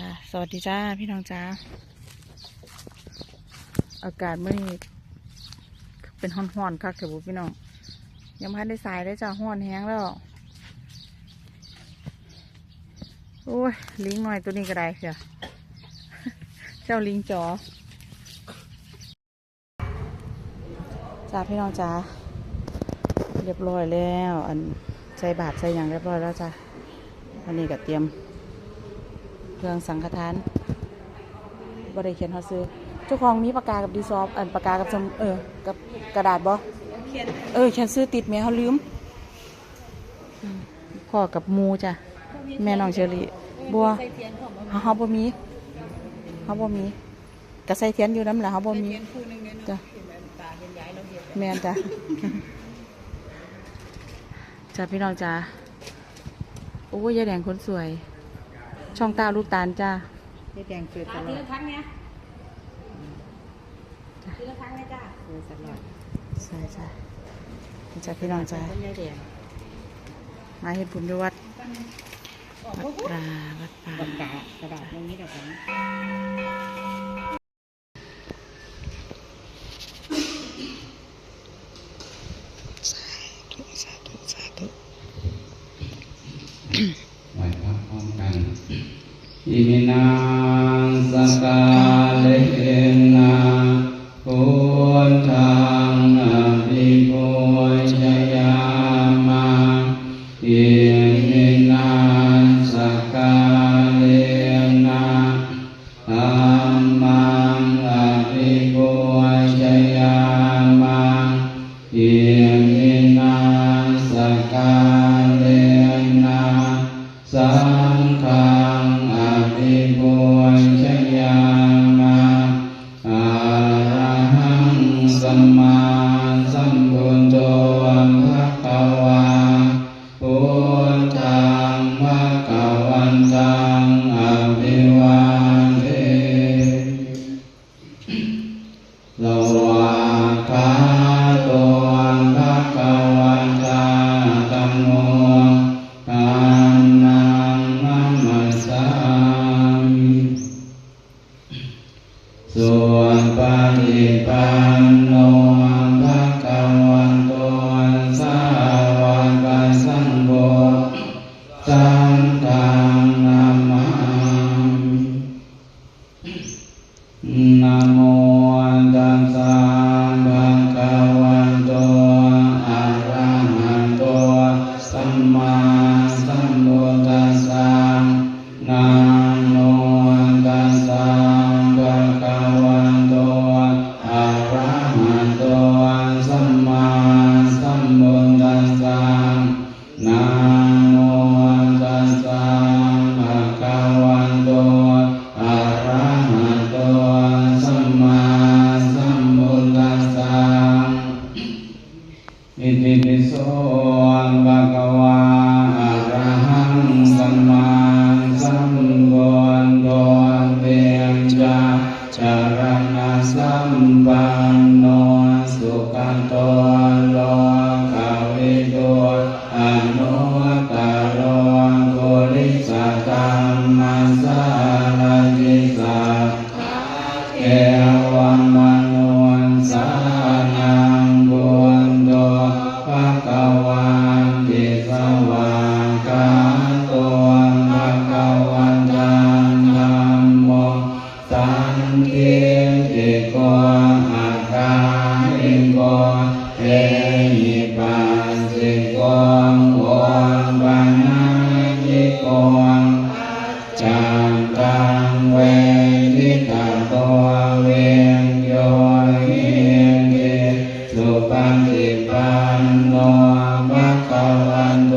จ้าสวัสดีจ้าพี่น้องจ้าอากาศเมื่อนี้เป็นห้อนๆคักเถอะบุพี่น้อง ยังพันได้สายได้จ้าห้อนแห้งแล้วโอ้ยลิงหน่อยตัวนี้ก็ได้เชียวเจ้าลิงจอจ้าพี่น้องจ้าเรียบร้อยแล้ว อันใส่บาทใส่อย่างเรียบร้อยแล้วจ้าอันนี้ก็เตรียม เครื่องสังฆทานบริเขียนเขาซื้อเจ้าของมีปากกากับดีซอฟอันปากกากับสมเออกับกระดาษบ่เออเขียนซื้อติดแม่เขาลืมอืมพ่อกับหมูจ้ะแม่น้องเชอรี่บัวเฮาเฮาบ่มีเฮาบ่มีกระใส่เทียนอยู่น้ำแหละเฮาบ่มีจ้ะแม่นจ้ะจ้ะพี่น้องจ้ะโอ้ยยายแดงคนสวย ช่องตาลูกตาลจ้านี่แดงเกิดตลอทีดละครั้งเนี้ยทีละครั้งเลยจ้าเกิดตลอดใช่ใช่จ้าพี่น้องจ้าต้นยายแดงมาเห็นบุญอยู่วัดวัดปลาวัดปลาปากกากระดาษตรงนี้เดี๋ยวผม สาธุสาธุ ไหวพระพร้อมกัน อิมิ นาสกาเลนะพุทธังอภิปุชยามาอิมินาสกาเลนะธัมมังอภิปุชยามาอิมินาสกาเลนะสัง วันวานนอนสุกันโต โนภะคะวันโต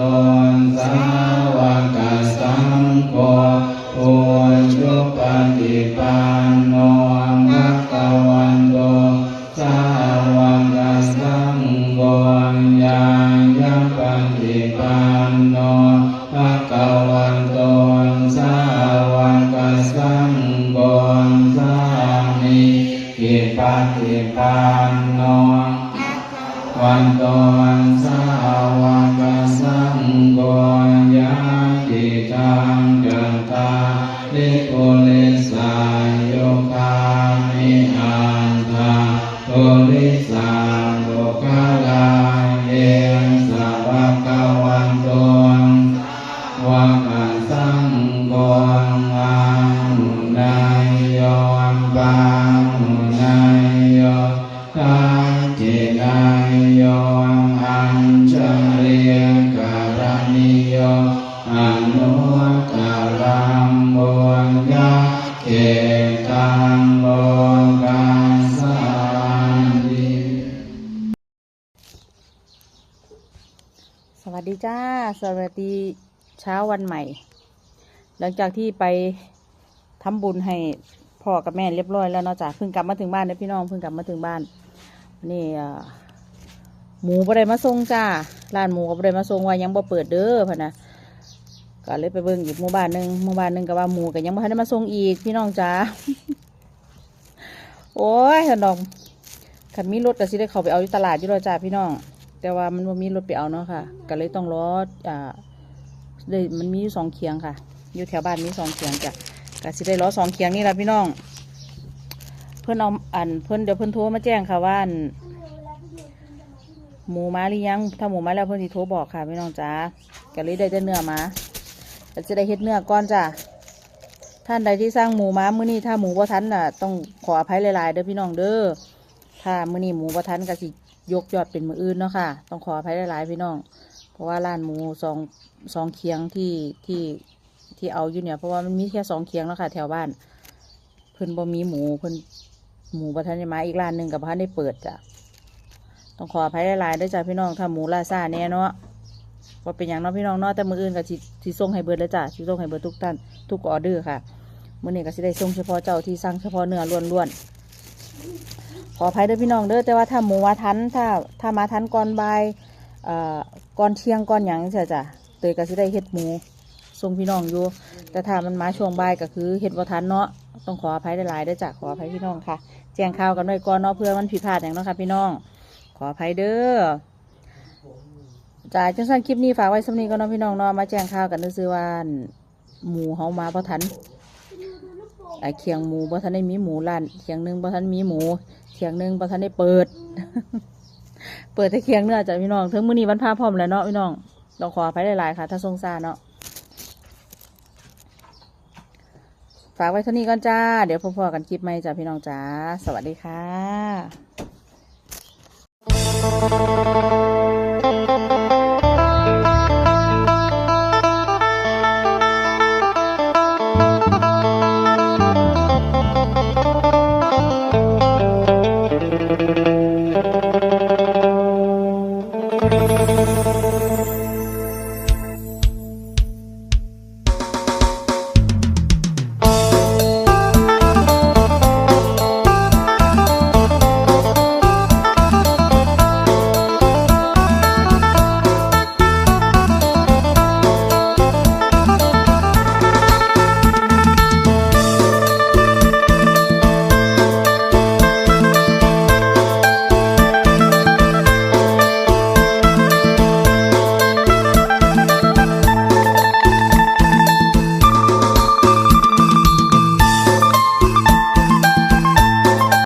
ลิปุ ญญาเกตังโลกัสสันติสวัสดีจ้า สวัสดีเช้าวันใหม่ หลังจากที่ไปทำบุญให้พ่อกับแม่เรียบร้อยแล้วเนาะจ้ะเพิ่งกลับมาถึงบ้านนะพี่น้องเพิ่งกลับมาถึงบ้านนี่หมูบ่ได้มาส่งจ้าร้านหมูก็บ่ได้มาส่งว่ายังบ่เปิดเด้อพะนะ ก็เลยไปเบิ่งอีกหมู่บ้านหนึ่งหมู่บ้านหนึ่งก็ว่าหมูก็ยังบ่ทันได้มาส่งอีกพี่น้องจ้าโอ้ยถนอมขันมีรถก็สิได้เขาไปเอาอยู่ตลาดอยู่แล้วจ้าพี่น้อง แต่ว่ามันบ่มีรถไปเอาเนาะค่ะ ก็เลยต้องรออ่าเลยมันมีอยู่สองเคียงค่ะ อยู่แถวบ้านมีสองเคียงจ้ะก็สิได้รอสองเคียงนี่แหละพี่น้อง เพิ่อนเอาอันเพิ่อนเดี๋ยวเพิ่อนโทรมาแจ้งค่ะว่าหมูมาหรือยัง ถ้าหมูมาแล้วเพิ่อนสิโทรบอกค่ะพี่น้องจ้าก็เลยได้แต่เนื้อมา ก็จะได้เฮ็ดเนื้อก่อนจ้ะท่านใดที่สร้างหมูม้ามื้อนี้ถ้าหมูบ่ทันน่ะต้องขออภัยหลายๆเด้อพี่น้องเด้อถ้ามื้อนี้หมูบ่ทันก็สิยกยอดเป็นมืออื่นเนาะค่ะ ต้องขออภัยหลายๆพี่น้อง เพราะว่าร้านหมูสองสองเคียงที่ที่ที่เอาอยู่เนี่ย เพราะว่ามันมีแค่สองเคียงแล้วค่ะ แถวบ้าน เพิ่นบ่มีหมูเพิ่นหมูประทานได้มาอีกร้านหนึ่งกับพันได้เปิดจ้ะต้องขออภัยหลายๆด้วยจ้ะพี่น้องถ้าหมูลาซาแน่เนาะ ว่าเป็นอย่างเนาะพี่น้องเนาะแต่มืออื่นก็สิสิส่งให้เบิดแล้วจ้ะสิส่งให้เบิดทุกท่านทุกออเดอร์ค่ะมื้อนี้ก็สิได้ส่งเฉพาะเจ้าที่สั่งเฉพาะเนื้อล้วนๆขออภัยด้วยพี่น้องเด้อแต่ว่าถ้าหมูมาทันถ้าถ้ามาทันก่อนบ่ายเอ่อก่อนเที่ยงก่อนหยังใช่จ้ะเตยก็สิได้เฮ็ดหมูส่งพี่น้องอยู่ แต่ถ้ามันมาช่วงบ่ายก็คือเฮ็ดบ่ทันเนาะต้องขออภัยหลายๆด้อจ้ะขออภัยพี่น้องค่ะ แจ้งข่าวกันไว้ก่อนเนาะเพื่อมันผิดพลาดอย่างเนาะค่ะพี่น้อง ขออภัยเด้อ จ้าจังสั้นคลิปนี้ฝากไว้สำนีก็น้องพี่น้องเนาะมาแจ้งข่าวกันซื่อว่าหมูเฮามาบ่ทันไอเคียงหมูบ่ทันได้มีหมูร้านเคียงหนึงบ่ทันมีหมูเคียงหนึงบ่ทันได้เปิด เปิดแต่เคียงเนื้อจ้ะพี่น้องถึงมื้อนี้วันพาพร้อมแล้วเนาะพี่น้องต้องขออภัยหลายๆค่ะ ถ้าสงสารเนาะฝากไว้เท่านี้ก่อนจ้า เดี๋ยวพบกันคลิปใหม่จ้ะพี่น้องจ้า สวัสดีค่ะ